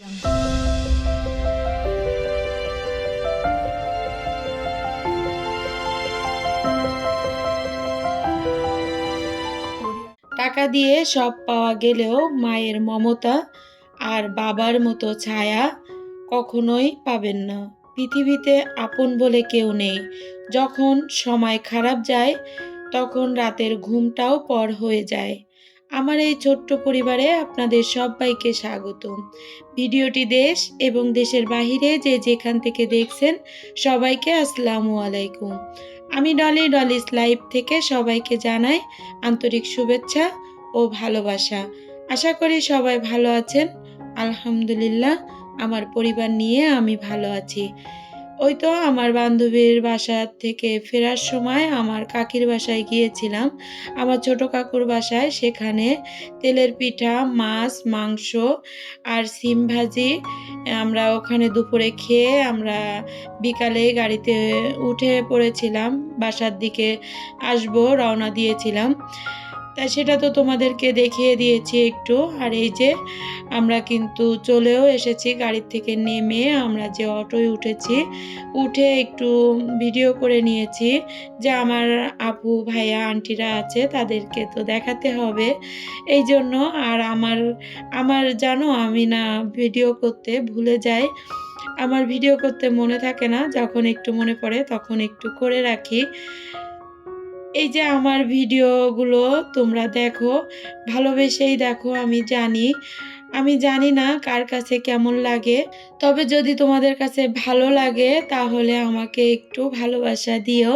টাকা দিয়ে সব পাওয়া গেলেও মায়ের মমতা আর বাবার মতো ছায়া কখনোই পাবেন না। পৃথিবীতে আপন বলে কেউ নেই। যখন সময় খারাপ যায়, তখন রাতের ঘুমটাও পর হয়ে যায়। আমার এই ছোট্ট পরিবারে আপনাদের সবাইকে স্বাগত। ভিডিওটি দেশ এবং দেশের বাহিরে যে যেখান থেকে দেখছেন সবাইকে আসসালামু আলাইকুম। আমি ডলি ডলিস লাইভ থেকে সবাইকে জানাই আন্তরিক শুভেচ্ছা ও ভালোবাসা। আশা করি সবাই ভালো আছেন। আলহামদুলিল্লাহ, আমার পরিবার নিয়ে আমি ভালো আছি। ওই তো আমার বান্ধবীর বাসার থেকে ফেরার সময় আমার কাকির বাসায় গিয়েছিলাম। আমার ছোট কাকুর বাসায়। সেখানে তেলের পিঠা, মাছ, মাংস আর সিম ভাজি আমরা ওখানে দুপুরে খেয়ে আমরা বিকালে গাড়িতে উঠে পড়েছিলাম। বাসার দিকে আসব, রওনা দিয়েছিলাম। তা সেটা তো তোমাদেরকে দেখিয়ে দিয়েছি একটু। আর এই যে আমরা কিন্তু চলেও এসেছি, গাড়ির থেকে নেমে আমরা যে অটোয় উঠেছি, উঠে একটু ভিডিও করে নিয়েছি যে আমার আপু, ভাইয়া, আন্টিরা আছে, তাদেরকে তো দেখাতে হবে। এই জন্য আর আমার আমার জানো আমি না ভিডিও করতে ভুলে যাই। আমার ভিডিও করতে মনে থাকে না, যখন একটু মনে পড়ে তখন একটু করে রাখি। এই যে আমার ভিডিওগুলো তোমরা দেখো, ভালোবেসেই দেখো, আমি জানি। আমি জানি না কার কাছে কেমন লাগে। তবে যদি তোমাদের কাছে ভালো লাগে, তাহলে আমাকে একটু ভালোবাসা দিও।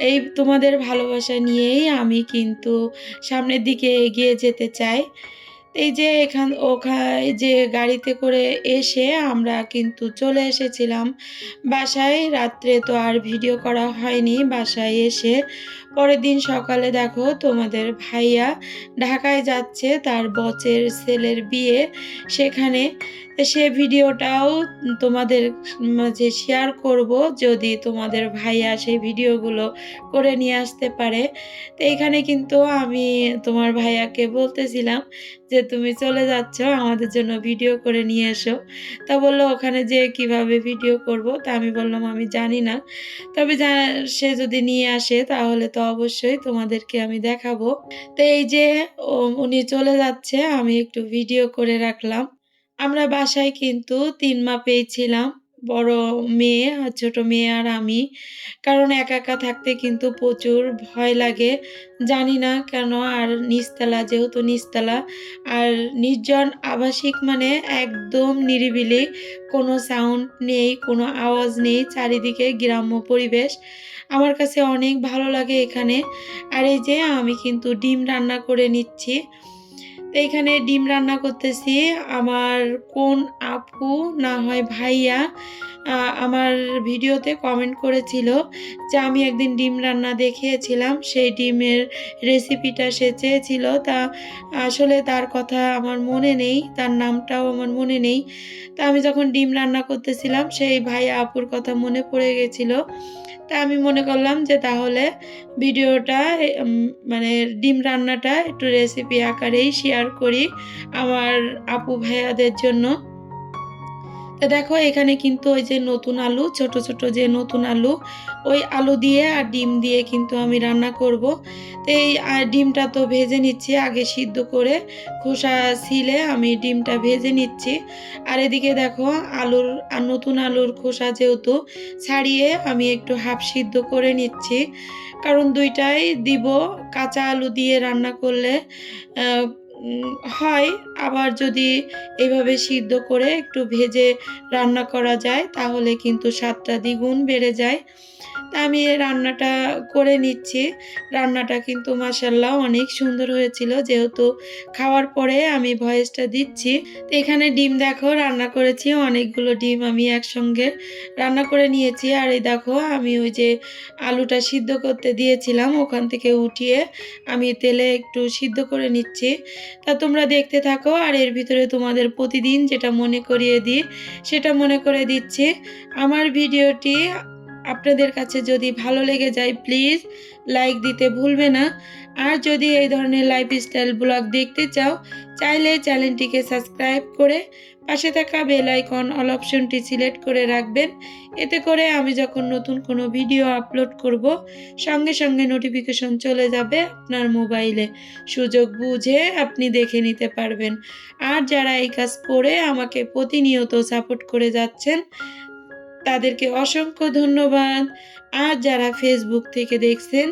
এই তোমাদের ভালোবাসা নিয়েই আমি কিন্তু সামনের দিকে এগিয়ে যেতে চাই। এই যে এখান, ওখানে যে গাড়িতে করে এসে আমরা কিন্তু চলে এসেছিলাম। বাসায়, রাত্রে তো আর ভিডিও করা হয়নি, বাসায় এসে পরের দিন সকালে দেখো তোমাদের ভাইয়া ঢাকায় যাচ্ছে, তার বচের ছেলের বিয়ে সেখানে। সে ভিডিওটাও তোমাদের মাঝে শেয়ার করব, যদি তোমাদের ভাইয়া সেই ভিডিওগুলো করে নিয়ে আসতে পারে। তো এখানে কিন্তু আমি তোমার ভাইয়াকে বলতেছিলাম যে, তুমি চলে যাচ্ছ, আমাদের জন্য ভিডিও করে নিয়ে এসো। তা বলল, ওখানে যে কীভাবে ভিডিও করব? তা আমি বললাম, আমি জানি না। তবে সে যদি নিয়ে আসে, তাহলে তো অবশ্যই তোমাদেরকে আমি দেখাবো। তো এই যে উনি চলে যাচ্ছে, আমি একটু ভিডিও করে রাখলাম। আমরা বাসায় কিন্তু তিন মা পেয়েছিলাম বড় মেয়ে, আর ছোট মেয়ে আর আমি। কারণ একা একা থাকতে কিন্তু প্রচুর ভয় লাগে। জানি না কেন, আর নিচতলা যেহেতু নিচতলা আর নির্জন আবাসিক মানে একদম নিরিবিলি, কোনো সাউন্ড নেই, কোনো আওয়াজ নেই, চারিদিকে গ্রাম্য পরিবেশ। আমার কাছে অনেক ভালো লাগে এখানে। আর এই যে, আমি কিন্তু ডিম রান্না করে নিচ্ছি। তো এখানে ডিম রান্না করতেছি। আমার কোন আপু না হয় ভাইয়া আমার ভিডিওতে কমেন্ট করেছিল যে আমি একদিন ডিম রান্না দেখিয়েছিলাম, সেই ডিমের রেসিপিটা সে চেয়েছিল। তা আসলে তার কথা আমার মনে নেই, তার নামটাও আমার মনে নেই। তা আমি যখন ডিম রান্না করতেছিলাম, সেই ভাই আপুর কথা মনে পড়ে গেছিল। তা আমি মনে করলাম যে তাহলে ভিডিওটা মানে ডিম রান্নাটা একটু রেসিপি আকারেই শেয়ার করি আমার আপু ভাইয়াদের জন্য। তা দেখো, এখানে কিন্তু ওই যে নতুন আলু, ছোট ছোট যে নতুন আলু, ওই আলু দিয়ে আর ডিম দিয়ে কিন্তু আমি রান্না করব। তো এই ডিমটা তো ভেজে নিচ্ছি, আগে সিদ্ধ করে খোসা ছিলে আমি ডিমটা ভেজে নিচ্ছি। আর এদিকে দেখো, আলুর, আর নতুন আলুর খোসা যেহেতু ছাড়িয়ে আমি একটু হাফ সিদ্ধ করে নিচ্ছি। কারণ দুইটাই দিব, কাঁচা আলু দিয়ে রান্না করলে হয়। আবার যদি এইভাবে সিদ্ধ করে একটু ভেজে রান্না করা যায়, তাহলে কিন্তু স্বাদটা দ্বিগুণ বেড়ে যায়। তা আমি রান্নাটা করে নিচ্ছি। রান্নাটা কিন্তু মাসাল্লাহ অনেক সুন্দর হয়েছিল। যেহেতু খাওয়ার পরে আমি ভয়েসটা দিচ্ছি। তো এখানে ডিম দেখো, রান্না করেছি। অনেকগুলো ডিম আমি একসঙ্গে রান্না করে নিয়েছি। আর এই দেখো, আমি ওই যে আলুটা সিদ্ধ করতে দিয়েছিলাম। ওখান থেকে উঠিয়ে আমি তেলে একটু সিদ্ধ করে নিচ্ছি। তা তোমরা দেখতে থাকো, আর এর ভিতরে তোমাদের প্রতিদিন যেটা মনে করিয়ে দিই, সেটা মনে করে দিচ্ছি। আমার ভিডিওটি আপনাদের কাছে যদি ভালো লেগে যায়, প্লিজ লাইক দিতে ভুলবে না। আর যদি এই ধরনের লাইফস্টাইল ব্লগ দেখতে চাও, চাইলে চ্যানেলটিকে সাবস্ক্রাইব করে পাশে থাকা বেল আইকন অল অপশনটি সিলেক্ট করে রাখবেন। এতে করে আমি যখন নতুন কোনো ভিডিও আপলোড করব, সঙ্গে সঙ্গে নোটিফিকেশন চলে যাবে আপনার মোবাইলে সুযোগ বুঝে আপনি দেখে নিতে পারবেন। আর যারা এই কাজ করে আমাকে প্রতিনিয়ত সাপোর্ট করে যাচ্ছেন, তাদেরকে অসংখ্য ধন্যবাদ। আর যারা ফেসবুক থেকে দেখছেন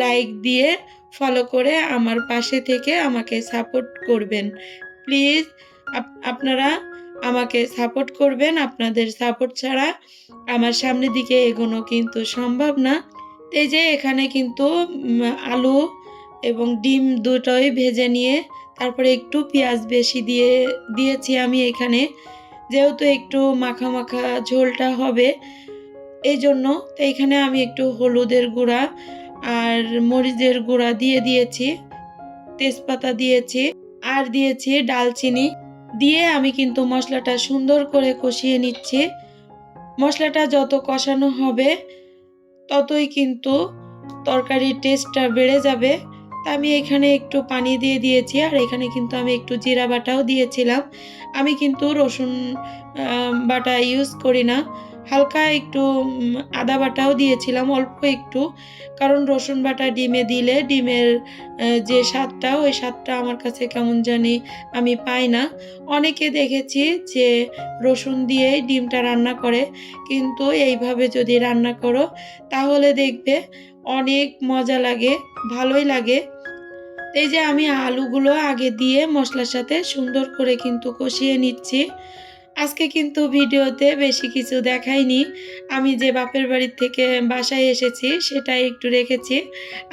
লাইক দিয়ে ফলো করে আমার পাশে থেকে আমাকে সাপোর্ট করবেন। প্লিজ আপনারা আমাকে সাপোর্ট করবেন, আপনাদের সাপোর্ট ছাড়া আমার সামনের দিকে এগোনো কিন্তু সম্ভব না। এই যে এখানে কিন্তু আলু এবং ডিম দুটোই ভেজে নিয়ে তারপরে একটু পেঁয়াজ বেশি দিয়ে, দিয়েছি আমি এখানে। যেহেতু একটু মাখা মাখা ঝোলটা হবে, এই জন্য তো এখানে আমি একটু হলুদের গুঁড়া আর মরিচের গুঁড়া দিয়ে দিয়েছি, তেজপাতা দিয়েছি, আর দিয়েছি ডালচিনি। দিয়ে আমি কিন্তু মশলাটা সুন্দর করে কষিয়ে নিচ্ছি। মশলাটা যত কষানো হবে, ততই কিন্তু তরকারির টেস্টটা বেড়ে যাবে। তা আমি এখানে একটু পানি দিয়ে দিয়েছি, আর এখানে কিন্তু আমি একটু জিরা বাটাও দিয়েছিলাম। আমি কিন্তু রসুন বাটা ইউজ করি না। হালকা একটু আদা বাটাও দিয়েছিলাম, অল্প একটু। কারণ রসুন বাটা ডিমে দিলে ডিমের যে স্বাদটা, ওই স্বাদটা আমার কাছে কেমন জানি আমি পাই না। অনেকে দেখেছি যে রসুন দিয়ে ডিমটা রান্না করে, কিন্তু এইভাবে যদি রান্না করো, তাহলে দেখবে অনেক মজা লাগে, ভালোই লাগে। এই যে আমি আলুগুলো আগে দিয়ে মশলার সাথে সুন্দর করে কিন্তু কষিয়ে নিচ্ছি। আজকে কিন্তু ভিডিওতে বেশি কিছু দেখাইনি। আমি যে বাপের বাড়ির থেকে বাসায় এসেছি, সেটাই একটু রেখেছি।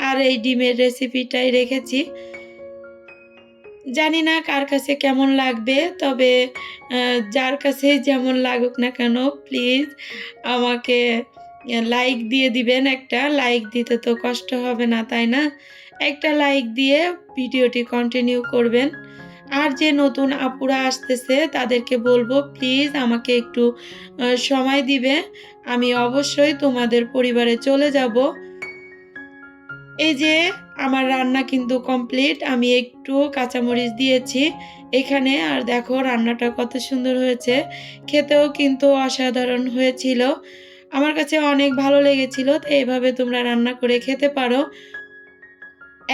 আর এই ডিমের রেসিপিটাই রেখেছি। জানি না কার কাছে কেমন লাগবে, তবে যার কাছে যেমন লাগুক না কেন প্লিজ আমাকে লাইক দিয়ে দিবেন একটা। লাইক দিতে তো কষ্ট হবে না, তাই না? একটা লাইক দিয়ে ভিডিওটি কন্টিনিউ করবেন। আর যে নতুন আপুরা আসতেছে, তাদেরকে বলব প্লিজ আমাকে একটু সময় দিবে। আমি অবশ্যই তোমাদের পরিবারে চলে যাব। এই যে, আমার রান্না কিন্তু কমপ্লিট আমি একটু কাঁচামরিচ দিয়েছি এখানে। আর দেখো, রান্নাটা কত সুন্দর হয়েছে। খেতেও কিন্তু অসাধারণ হয়েছিল। আমার কাছে অনেক ভালো লেগেছিল তো এইভাবে তোমরা রান্না করে খেতে পারো।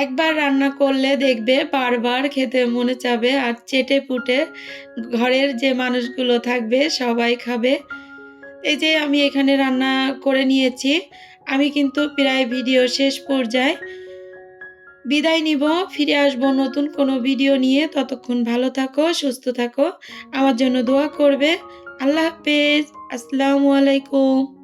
একবার রান্না করলে দেখবে বারবার খেতে মনে চাবে আর চেটে পুটে ঘরের যে মানুষগুলো থাকবে সবাই খাবে। এই যে আমি এখানে রান্না করে নিয়েছি। আমি কিন্তু প্রায় ভিডিও শেষ পর্যায়ে বিদায় নিব। ফিরে আসব নতুন কোনো ভিডিও নিয়ে। ততক্ষণ ভালো থাকো, সুস্থ থাকো। আমার জন্য দোয়া করবে। আল্লাহ হাফেজ। আসসালামু আলাইকুম।